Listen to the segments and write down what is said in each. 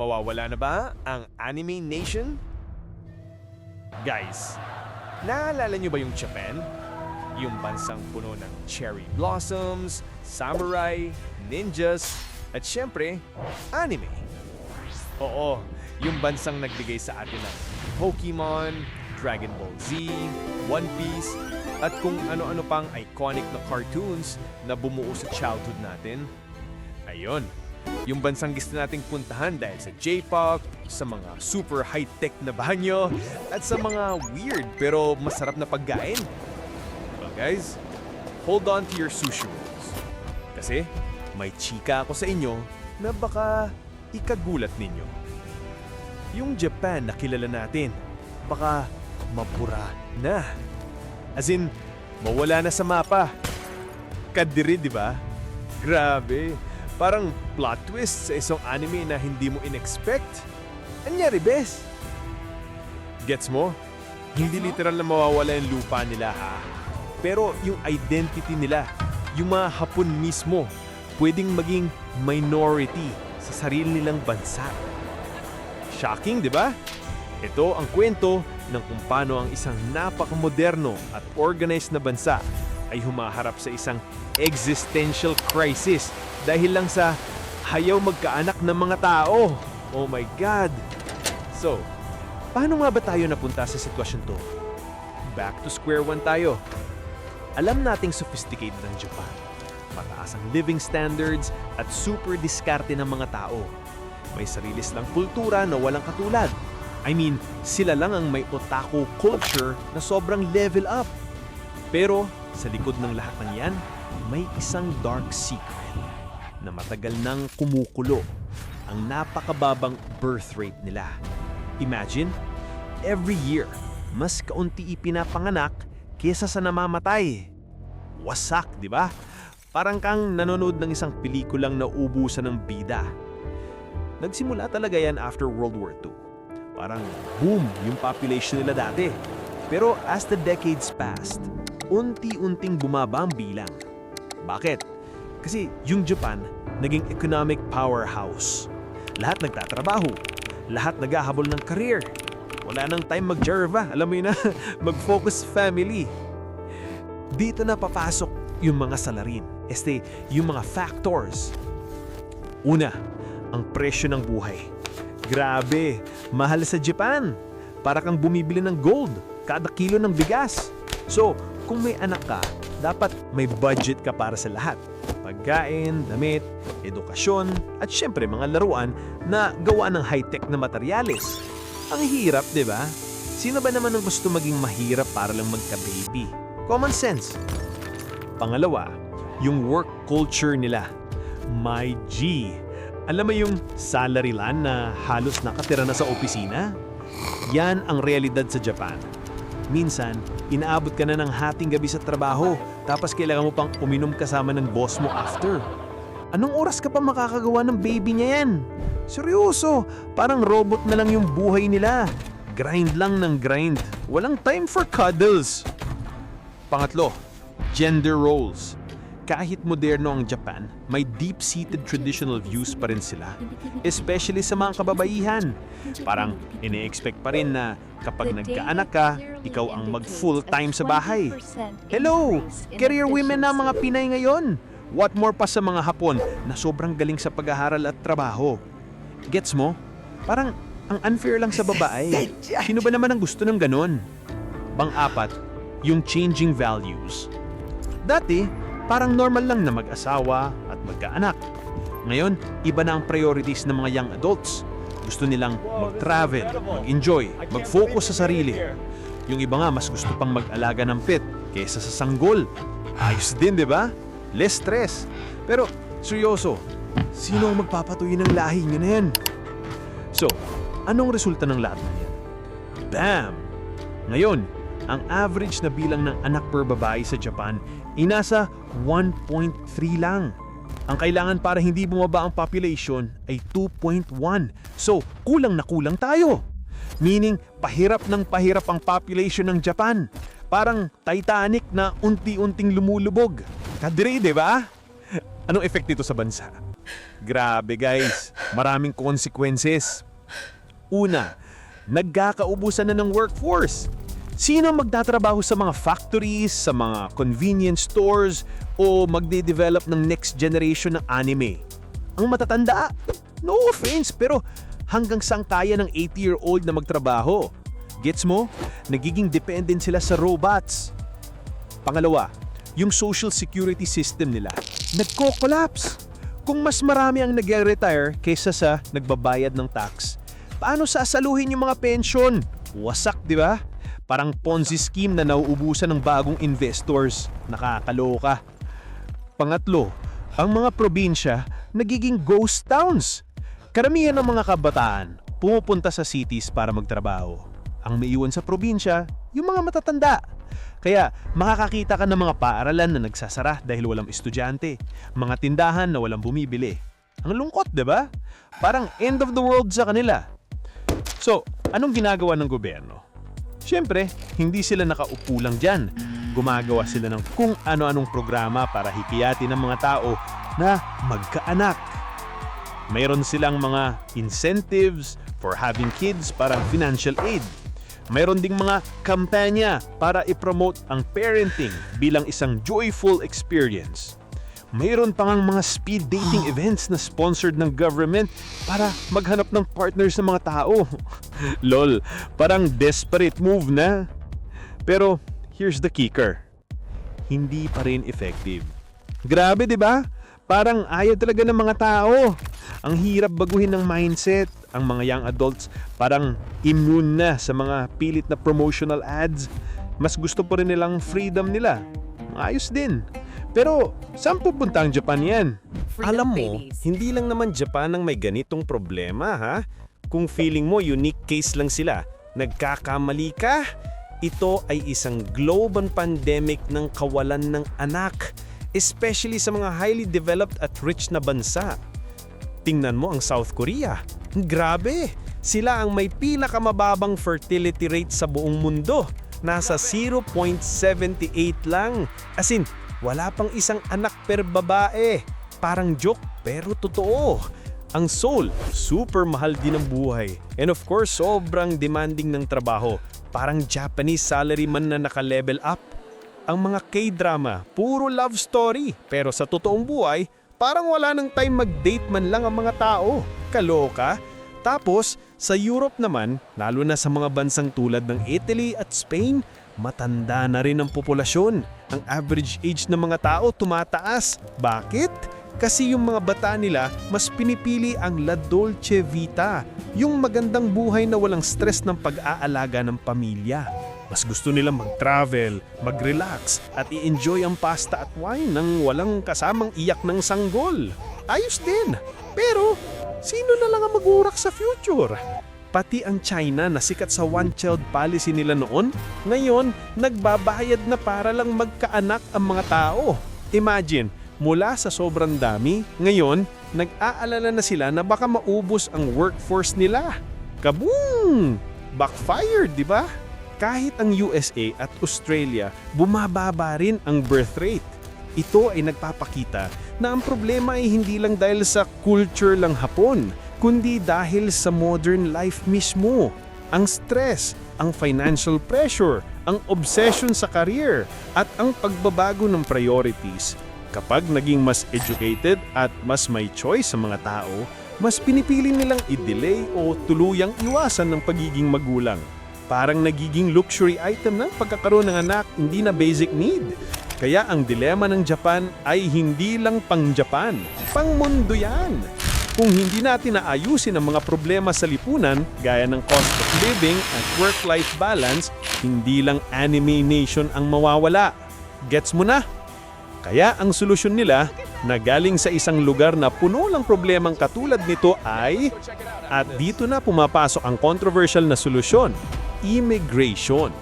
Mawawala na ba ang Anime Nation? Guys, naalala nyo ba yung Japan? Yung bansang puno ng cherry blossoms, samurai, ninjas, at syempre, anime. Oo, yung bansang nagbigay sa atin ng Pokemon, Dragon Ball Z, One Piece, at kung ano-ano pang iconic na cartoons na bumuo sa childhood natin. Ayun, yung bansang gusto nating puntahan dahil sa J-pop, sa mga super high-tech na banyo, at sa mga weird pero masarap na pagkain. Well guys, hold on to your sushi rolls. Kasi may chika ako sa inyo na baka ikagulat ninyo. Yung Japan na kilala natin, baka mapura na. As in, mawala na sa mapa. Kadiri, di ba? Grabe. Parang plot twist sa isang anime na hindi mo in-expect. Anyari, bes? Gets mo? Hindi literal na mawawala yung lupa nila, ha? Pero yung identity nila, yung mga hapon mismo, pwedeng maging minority sa sarili nilang bansa. Shocking, di ba? Ito ang kwento ng kung paano ang isang napakamoderno at organized na bansa ay humaharap sa isang existential crisis dahil lang sa hayaw magkaanak ng mga tao. Oh my God! So, paano nga ba tayo napunta sa sitwasyon to? Back to square one tayo. Alam nating sophisticated ang Japan. Mataas ang living standards at super diskarte ng mga tao. May sarili silang kultura na walang katulad. I mean, sila lang ang may otaku culture na sobrang level up. Pero sa likod ng lahat ng yan, may isang dark secret na matagal nang kumukulo ang napakababang birth rate nila. Imagine, every year, mas kaunti ipinapanganak kesa sa namamatay. Wasak, di ba? Parang kang nanonood ng isang pelikulang naubusan ng bida. Nagsimula talaga yan after World War II. Parang boom yung population nila dati. Pero as the decades passed, unti-unting bumaba ang bilang. Bakit? Kasi yung Japan, naging economic powerhouse. Lahat nagtatrabaho. Lahat naghahabol ng career. Wala nang time mag-jerva. Alam mo yun na, mag-focus family. Dito na papasok yung mga salarin. Este, yung mga factors. Una, ang presyo ng buhay. Grabe, mahal sa Japan. Para kang bumibili ng gold, kada kilo ng bigas. So, kung may anak ka, dapat may budget ka para sa lahat. Pagkain, damit, edukasyon, at syempre mga laruan na gawa ng high-tech na materyales. Ang hirap, di ba? Sino ba naman ang gusto maging mahirap para lang magka-baby? Common sense. Pangalawa, yung work culture nila. My G. Alam mo yung salary land na halos nakatira na sa opisina? Yan ang realidad sa Japan. Minsan, inaabot ka na ng hating gabi sa trabaho, tapos kailangan mo pang uminom kasama ng boss mo after. Anong oras ka pa makakagawa ng baby niya yan? Seryoso, parang robot na lang yung buhay nila. Grind lang ng grind. Walang time for cuddles. Pangatlo, gender roles. Kahit moderno ang Japan, may deep-seated traditional views pa rin sila. Especially sa mga kababaihan. Parang ine-expect pa rin na kapag nagkaanak ka, ikaw ang mag full-time sa bahay. Hello! Career women na mga Pinay ngayon. What more pa sa mga Hapon na sobrang galing sa pag-aaral at trabaho. Gets mo? Parang ang unfair lang sa babae. Sino ba naman ang gusto ng ganon? Pang-apat, yung changing values. Dati, parang normal lang na mag-asawa at magkaanak. Ngayon, iba na ang priorities ng mga young adults. Gusto nilang mag-travel, mag-enjoy, mag-focus sa sarili. Yung iba nga mas gusto pang mag-alaga ng pet kaysa sa sanggol. Ayos din, di ba? Less stress. Pero, seryoso, sino ang magpapatuloy ng lahi nyo na yan? So, anong resulta ng lahat ng yan? Bam! Ngayon, ang average na bilang ng anak per babae sa Japan ay nasa 1.3 lang. Ang kailangan para hindi bumaba ang population ay 2.1. So, kulang na kulang tayo. Meaning, pahirap ng pahirap ang population ng Japan. Parang Titanic na unti-unting lumulubog. Kadiri, di ba? Anong effect nito sa bansa? Grabe guys, maraming consequences. Una, nagkakaubusan na ng workforce. Sino magtatrabaho sa mga factories, sa mga convenience stores, o magde-develop ng next generation ng anime? Ang matatanda? No offense, pero hanggang saan kaya ng 80-year-old na magtrabaho? Gets mo? Nagiging dependent sila sa robots. Pangalawa, yung social security system nila nagko-collapse. Kung mas marami ang nag-retire kaysa sa nagbabayad ng tax, paano sasaluhin yung mga pension? Wasak, di ba? Parang Ponzi scheme na nauubusan ng bagong investors. Nakakaloka. Pangatlo, ang mga probinsya nagiging ghost towns. Karamihan ng mga kabataan pumupunta sa cities para magtrabaho. Ang maiwan sa probinsya, yung mga matatanda. Kaya makakakita ka ng mga paaralan na nagsasara dahil walang estudyante, mga tindahan na walang bumibili. Ang lungkot, 'di ba? Parang end of the world sa kanila. So, anong ginagawa ng gobyerno? Siyempre, hindi sila nakaupo lang dyan. Gumagawa sila ng kung ano-anong programa para hikiyatin ng mga tao na magkaanak. Mayroon silang mga incentives for having kids para financial aid. Mayroon ding mga kampanya para i-promote ang parenting bilang isang joyful experience. Mayroon pa ngang mga speed dating events na sponsored ng government para maghanap ng partners ng mga tao. Lol, parang desperate move na. Pero here's the kicker. Hindi pa rin effective. Grabe 'di ba? Parang ayaw talaga ng mga tao. Ang hirap baguhin ng mindset. Ang mga young adults parang immune na sa mga pilit na promotional ads. Mas gusto pa rin nilang freedom nila. Ayos din. Pero saan pupunta ang Japan yan? Alam mo, hindi lang naman Japan ang may ganitong problema ha. Kung feeling mo unique case lang sila, nagkakamali ka. Ito ay isang global pandemic ng kawalan ng anak, especially sa mga highly developed at rich na bansa. Tingnan mo ang South Korea. Grabe! Sila ang may pinakamababang fertility rate sa buong mundo. Nasa 0.78 lang. As in, wala pang isang anak per babae. Parang joke pero totoo. Ang Seoul, super mahal din ang buhay. And of course, sobrang demanding ng trabaho. Parang Japanese salaryman na naka-level up. Ang mga K-drama, puro love story. Pero sa totoong buhay, parang wala nang time mag-date man lang ang mga tao. Kaloka. Tapos, sa Europe naman, lalo na sa mga bansang tulad ng Italy at Spain, matanda na rin ang populasyon. Ang average age ng mga tao tumataas. Bakit? Kasi yung mga bata nila mas pinipili ang La Dolce Vita, yung magandang buhay na walang stress ng pag-aalaga ng pamilya. Mas gusto nilang mag-travel, mag-relax at i-enjoy ang pasta at wine nang walang kasamang iyak ng sanggol. Ayos din. Pero sino na lang ang mag-uurak sa future? Pati ang China na sikat sa one-child policy nila noon, ngayon nagbabayad na para lang magkaanak ang mga tao. Imagine, mula sa sobrang dami, ngayon nag-aalala na sila na baka maubos ang workforce nila. Kaboom! Backfired, di ba? Kahit ang USA at Australia, bumababa rin ang birth rate. Ito ay nagpapakita na ang problema ay hindi lang dahil sa culture lang Hapon, kundi dahil sa modern life mismo. Ang stress, ang financial pressure, ang obsession sa career, at ang pagbabago ng priorities. Kapag naging mas educated at mas may choice sa mga tao, mas pinipili nilang i-delay o tuluyang iwasan ng pagiging magulang. Parang nagiging luxury item ng pagkakaroon ng anak, hindi na basic need. Kaya ang dilema ng Japan ay hindi lang pang-Japan, pang-mundo yan. Kung hindi natin naayusin ang mga problema sa lipunan, gaya ng cost of living at work-life balance, hindi lang anime nation ang mawawala. Gets mo na? Kaya ang solusyon nila na galing sa isang lugar na puno ng problemang katulad nito ay at dito na pumapasok ang controversial na solusyon, immigration.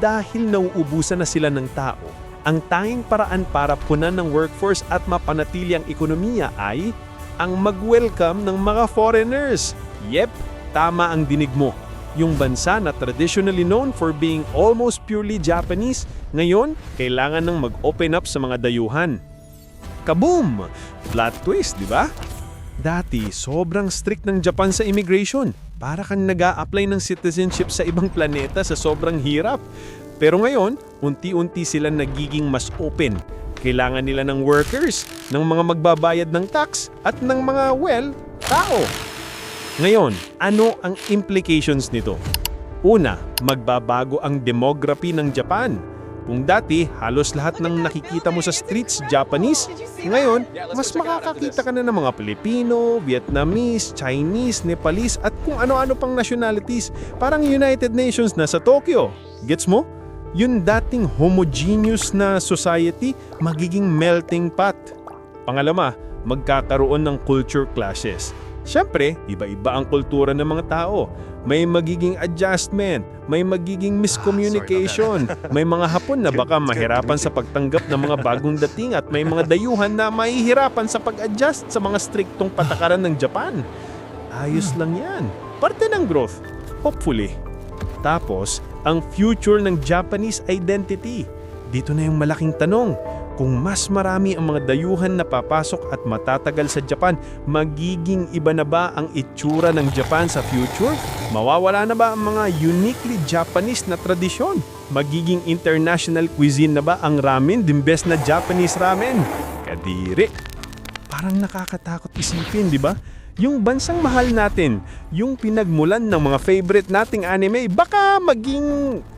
Dahil nauubusan na sila ng tao, ang tanging paraan para punan ng workforce at mapanatili ang ekonomiya ay ang mag-welcome ng mga foreigners. Yep, tama ang dinig mo. Yung bansa na traditionally known for being almost purely Japanese, ngayon kailangan ng mag-open up sa mga dayuhan. Kaboom! Flat twist, di ba? Dati, sobrang strict ng Japan sa immigration. Para kang nag apply ng citizenship sa ibang planeta sa sobrang hirap. Pero ngayon, unti-unti sila nagiging mas open. Kailangan nila ng workers, ng mga magbabayad ng tax, at ng mga, well, tao. Ngayon, ano ang implications nito? Una, magbabago ang demography ng Japan. Kung dati, halos lahat ng nakikita mo sa streets Japanese, ngayon, mas makakakita ka na ng mga Pilipino, Vietnamese, Chinese, Nepalese at kung ano-ano pang nationalities. Parang United Nations na sa Tokyo. Gets mo? Yung dating homogeneous na society, magiging melting pot. Pangalawa, magkakaroon ng culture clashes. Siyempre, iba-iba ang kultura ng mga tao. May magiging adjustment, may magiging miscommunication, may mga hapon na baka mahirapan sa pagtanggap ng mga bagong dating at may mga dayuhan na mahihirapan sa pag-adjust sa mga striktong patakaran ng Japan. Ayos lang yan. Parte ng growth. Hopefully. Tapos, ang future ng Japanese identity. Dito na yung malaking tanong. Kung mas marami ang mga dayuhan na papasok at matatagal sa Japan, magiging iba na ba ang itsura ng Japan sa future? Mawawala na ba ang mga uniquely Japanese na tradisyon? Magiging international cuisine na ba ang ramen dimbes na Japanese ramen? Kadiri! Parang nakakatakot isipin, di ba? Yung bansang mahal natin, yung pinagmulan ng mga favorite nating anime, baka maging,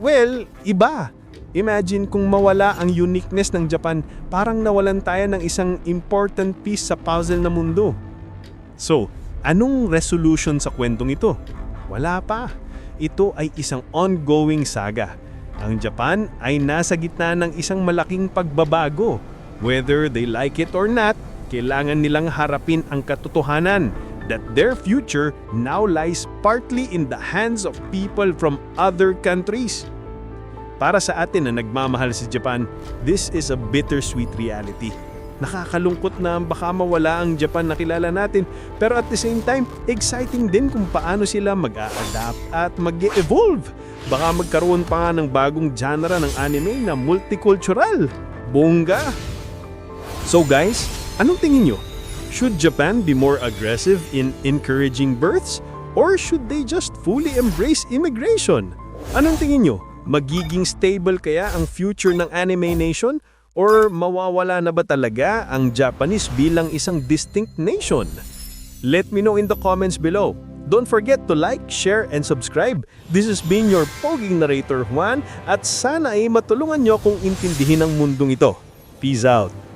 well, iba. Imagine kung mawala ang uniqueness ng Japan, parang nawalan tayo ng isang important piece sa puzzle na mundo. So, anong resolution sa kwentong ito? Wala pa. Ito ay isang ongoing saga. Ang Japan ay nasa gitna ng isang malaking pagbabago. Whether they like it or not, kailangan nilang harapin ang katotohanan that their future now lies partly in the hands of people from other countries. Para sa atin na nagmamahal sa Japan, this is a bittersweet reality. Nakakalungkot na baka mawala ang Japan na kilala natin, pero at the same time, exciting din kung paano sila mag-a-adapt at mag-evolve. Baka magkaroon pa nga ng bagong genre ng anime na multicultural. Bongga! So guys, anong tingin nyo? Should Japan be more aggressive in encouraging births? Or should they just fully embrace immigration? Anong tingin nyo? Magiging stable kaya ang future ng anime nation? Or mawawala na ba talaga ang Japanese bilang isang distinct nation? Let me know in the comments below. Don't forget to like, share, and subscribe. This has been your poging narrator Juan at sana ay matulungan nyo kung intindihin ang mundong ito. Peace out!